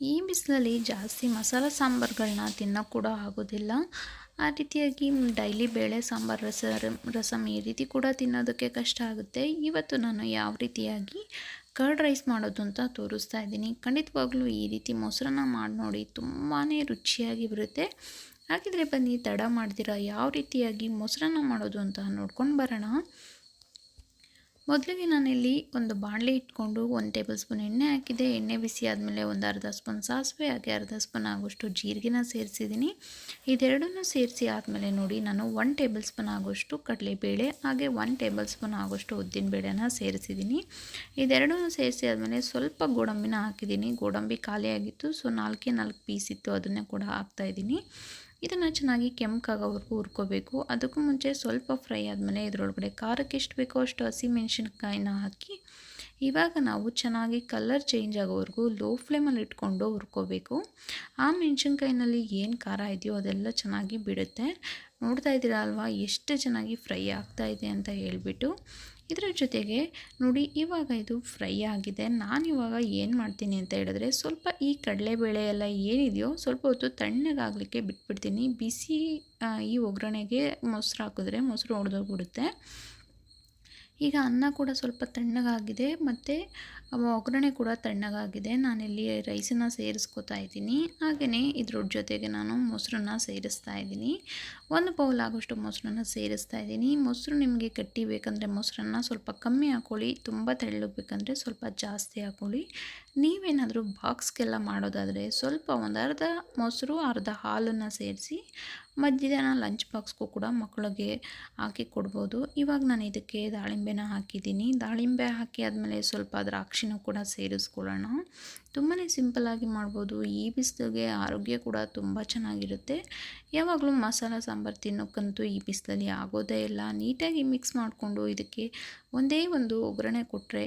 ಈ ಬಿಸಿಲಲ್ಲಿ ಜಾಸ್ತಿ ಮಸಾಲ ಸಾಂಬಾರುಗಳನ್ನ ತಿನ್ನೋಕ್ಕೆ ಕೂಡ ಆಗೋದಿಲ್ಲ. ಆ ರೀತಿಯಾಗಿ ಡೈಲಿ ಬೇಳೆ, ಸಾಂಬಾರು, ರಸ ರಸಮ್ ಈ ರೀತಿ ಕೂಡ ತಿನ್ನೋದಕ್ಕೆ ಕಷ್ಟ ಆಗುತ್ತೆ. ಇವತ್ತು ನಾನು ಯಾವ ರೀತಿಯಾಗಿ ಕರ್ಡ್ ರೈಸ್ ಮಾಡೋದು ಅಂತ ತೋರಿಸ್ತಾ ಇದ್ದೀನಿ. ಖಂಡಿತವಾಗ್ಲೂ ಈ ರೀತಿ ಮೊಸರನ್ನ ಮಾಡಿ ನೋಡಿ ತುಂಬಾ ರುಚಿಯಾಗಿ ಬರುತ್ತೆ. ಹಾಗಿದ್ರೆ ಬನ್ನಿ, ತಡ ಮಾಡ್ದಿರ? ಯಾವ ರೀತಿಯಾಗಿ ಮೊಸರನ್ನ ಮಾಡೋದು ಅಂತ ನೋಡ್ಕೊಂಡು ಬರೋಣ. ಮೊದಲಿಗೆ ನಾನಿಲ್ಲಿ ಒಂದು ಬಾಣಲೆ ಇಟ್ಕೊಂಡು ಒಂದು ಟೇಬಲ್ ಸ್ಪೂನ್ ಎಣ್ಣೆ ಹಾಕಿದೆ. ಎಣ್ಣೆ ಬಿಸಿ ಆದಮೇಲೆ ಒಂದು ಅರ್ಧ ಸ್ಪೂನ್ ಸಾಸಿವೆ, ಹಾಗೆ ಅರ್ಧ ಸ್ಪೂನ್ ಆಗೋಷ್ಟು ಜೀರಿಗೆನ ಸೇರಿಸಿದ್ದೀನಿ. ಇದೆರಡನ್ನೂ ಸೇರಿಸಿ ಆದಮೇಲೆ ನೋಡಿ, ನಾನು ಒನ್ ಟೇಬಲ್ ಸ್ಪೂನ್ ಆಗೋಷ್ಟು ಕಡಲೆಬೇಳೆ, ಹಾಗೆ ಒನ್ ಟೇಬಲ್ ಸ್ಪೂನ್ ಆಗೋಷ್ಟು ಉದ್ದಿನಬೇಳೆನ ಸೇರಿಸಿದ್ದೀನಿ. ಇದೆರಡನ್ನೂ ಸೇರಿಸಿ ಆದಮೇಲೆ ಸ್ವಲ್ಪ ಗೋಡಂಬಿನ ಹಾಕಿದ್ದೀನಿ. ಗೋಡಂಬಿ ಖಾಲಿಯಾಗಿತ್ತು, ಸೊ ನಾಲ್ಕೇ ನಾಲ್ಕು ಪೀಸ್ ಇತ್ತು, ಅದನ್ನೇ ಕೂಡ ಹಾಕ್ತಾಯಿದ್ದೀನಿ ಇದನ್ನು ಚೆನ್ನಾಗಿ ಕೆಂಪಾಗೋವರೆಗೂ ಹುರ್ಕೋಬೇಕು. ಅದಕ್ಕೂ ಮುಂಚೆ ಸ್ವಲ್ಪ ಫ್ರೈ ಆದಮೇಲೆ ಇದರೊಳಗಡೆ ಖಾರಕ್ಕೆ ಎಷ್ಟು ಬೇಕೋ ಅಷ್ಟು ಹಸಿ ಮೆಣಸಿನ್ಕಾಯಿನ ಹಾಕಿ ಇವಾಗ ನಾವು ಚೆನ್ನಾಗಿ ಕಲರ್ ಚೇಂಜ್ ಆಗೋವರೆಗೂ ಲೋ ಫ್ಲೇಮಲ್ಲಿ ಇಟ್ಕೊಂಡು ಹುರ್ಕೋಬೇಕು. ಆ ಮೆಣಸಿನ್ಕಾಯಿನಲ್ಲಿ ಏನು ಖಾರ ಇದೆಯೋ ಅದೆಲ್ಲ ಚೆನ್ನಾಗಿ ಬಿಡುತ್ತೆ. ನೋಡ್ತಾ ಇದ್ದೀರಾ ಅಲ್ವಾ? ಎಷ್ಟು ಚೆನ್ನಾಗಿ ಫ್ರೈ ಆಗ್ತಾ ಇದೆ ಅಂತ ಹೇಳಿಬಿಟ್ಟು ಇದರ ಜೊತೆಗೆ ನೋಡಿ, ಇವಾಗ ಇದು ಫ್ರೈ ಆಗಿದೆ. ನಾನು ಇವಾಗ ಏನು ಮಾಡ್ತೀನಿ ಅಂತ ಹೇಳಿದ್ರೆ ಸ್ವಲ್ಪ ಈ ಕಡಲೆಬೇಳೆ ಎಲ್ಲ ಏನಿದೆಯೋ ಸ್ವಲ್ಪ ಹೊತ್ತು ತಣ್ಣಗಾಗಲಿಕ್ಕೆ ಬಿಟ್ಬಿಡ್ತೀನಿ. ಬಿಸಿ ಈ ಒಗ್ಗರಣೆಗೆ ಮೊಸರು ಹಾಕಿದ್ರೆ ಮೊಸರು ಒಡೆದೋಗ್ಬಿಡುತ್ತೆ. ಈಗ ಅನ್ನ ಕೂಡ ಸ್ವಲ್ಪ ತಣ್ಣಗಾಗಿದೆ ಮತ್ತು ಒಗ್ಗರಣೆ ಕೂಡ ತಣ್ಣಗಾಗಿದೆ. ನಾನಿಲ್ಲಿ ರೈಸನ್ನ ಸೇರಿಸ್ಕೋತಾ ಇದ್ದೀನಿ. ಹಾಗೆಯೇ ಇದ್ರ ಜೊತೆಗೆ ನಾನು ಮೊಸರನ್ನ ಸೇರಿಸ್ತಾ ಇದ್ದೀನಿ. ಒಂದು ಬೌಲ್ ಆಗೋಷ್ಟು ಮೊಸರನ್ನ ಸೇರಿಸ್ತಾ ಇದ್ದೀನಿ. ಮೊಸರು ನಿಮಗೆ ಗಟ್ಟಿ ಬೇಕಂದರೆ ಮೊಸರನ್ನ ಸ್ವಲ್ಪ ಕಮ್ಮಿ ಹಾಕೊಳ್ಳಿ, ತುಂಬ ತೆಳ್ಳಗಬೇಕಂದ್ರೆ ಸ್ವಲ್ಪ ಜಾಸ್ತಿ ಹಾಕೊಳ್ಳಿ. ನೀವೇನಾದರೂ ಬಾಕ್ಸ್ಗೆಲ್ಲ ಮಾಡೋದಾದರೆ ಸ್ವಲ್ಪ ಒಂದು ಅರ್ಧ ಮೊಸರು, ಅರ್ಧ ಹಾಲನ್ನು ಸೇರಿಸಿ, ಮಧ್ಯಾಹ್ನ ಲಂಚ್ ಬಾಕ್ಸ್ಗೂ ಕೂಡ ಮಕ್ಕಳಿಗೆ ಹಾಕಿ ಕೊಡ್ಬೋದು. ಇವಾಗ ನಾನು ಇದಕ್ಕೆ ದಾಳಿಂಬೆನ ಹಾಕಿದ್ದೀನಿ. ದಾಳಿಂಬೆ ಹಾಕಿ ಆದಮೇಲೆ ಸ್ವಲ್ಪ ದ್ರಾಕ್ಷಿನೂ ಕೂಡ ಸೇರಿಸ್ಕೊಳ್ಳೋಣ. ತುಂಬಾ ಸಿಂಪಲ್ಲಾಗಿ ಮಾಡ್ಬೋದು. ಈ ಬಿಸಿಲಿಗೆ ಆರೋಗ್ಯ ಕೂಡ ತುಂಬ ಚೆನ್ನಾಗಿರುತ್ತೆ. ಯಾವಾಗಲೂ ಮಸಾಲ, ಸಾಂಬಾರು ತಿನ್ನೋಕ್ಕಂತೂ ಈ ಬಿಸಿಲಲ್ಲಿ ಆಗೋದೇ ಇಲ್ಲ. ನೀಟಾಗಿ ಮಿಕ್ಸ್ ಮಾಡಿಕೊಂಡು ಇದಕ್ಕೆ ಒಂದೇ ಒಂದು ಒಗ್ಗರಣೆ ಕೊಟ್ಟರೆ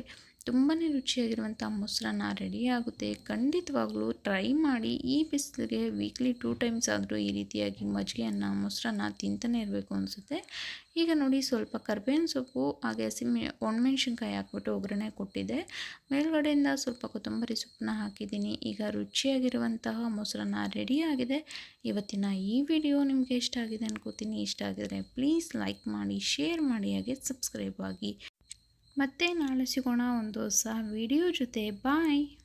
ತುಂಬಾ ರುಚಿಯಾಗಿರುವಂಥ ಮೊಸರನ್ನ ರೆಡಿ ಆಗುತ್ತೆ. ಖಂಡಿತವಾಗ್ಲೂ ಟ್ರೈ ಮಾಡಿ, ಈ ಬಿಸಿಲಿಗೆ ವೀಕ್ಲಿ ಟೂ ಟೈಮ್ಸ್ ಆದರೂ ಈ ರೀತಿಯಾಗಿ ಮಜ್ಜಿಗೆಯನ್ನು ಮೊಸರನ್ನ ತಿಂತಾನೆ ಇರಬೇಕು ಅನಿಸುತ್ತೆ. ಈಗ ನೋಡಿ ಸ್ವಲ್ಪ ಕರ್ಬೇವಿನ ಸೊಪ್ಪು, ಹಾಗೆ ಹಸಿಮೆ, ಒಣಮೆಣ್ಸಿನ್ಕಾಯಿ ಹಾಕ್ಬಿಟ್ಟು ಒಗ್ಗರಣೆ ಕೊಟ್ಟಿದ್ದೆ ಮೇಲ್ಗಡೆಯಿಂದ ಸ್ವಲ್ಪ ಕೊತ್ತಂಬರಿ ಸೊಪ್ಪನ್ನ ಹಾಕಿದ್ದೀನಿ. ಈಗ ರುಚಿಯಾಗಿರುವಂತಹ ಮೊಸರನ್ನ ರೆಡಿಯಾಗಿದೆ ಇವತ್ತಿನ ಈ ವಿಡಿಯೋ ನಿಮಗೆ ಇಷ್ಟ ಆಗಿದೆ ಅನ್ಕೋತೀನಿ. ಇಷ್ಟ ಆಗಿದರೆ ಪ್ಲೀಸ್ ಲೈಕ್ ಮಾಡಿ ಶೇರ್ ಮಾಡಿ, ಹಾಗೆ ಸಬ್ಸ್ಕ್ರೈಬ್ ಆಗಿ. ಮತ್ತೆ ನಾಳೆ ಸಿಗೋಣ ಒಂದು ಹೊಸ ವಿಡಿಯೋ ಜೊತೆ. ಬಾಯ್.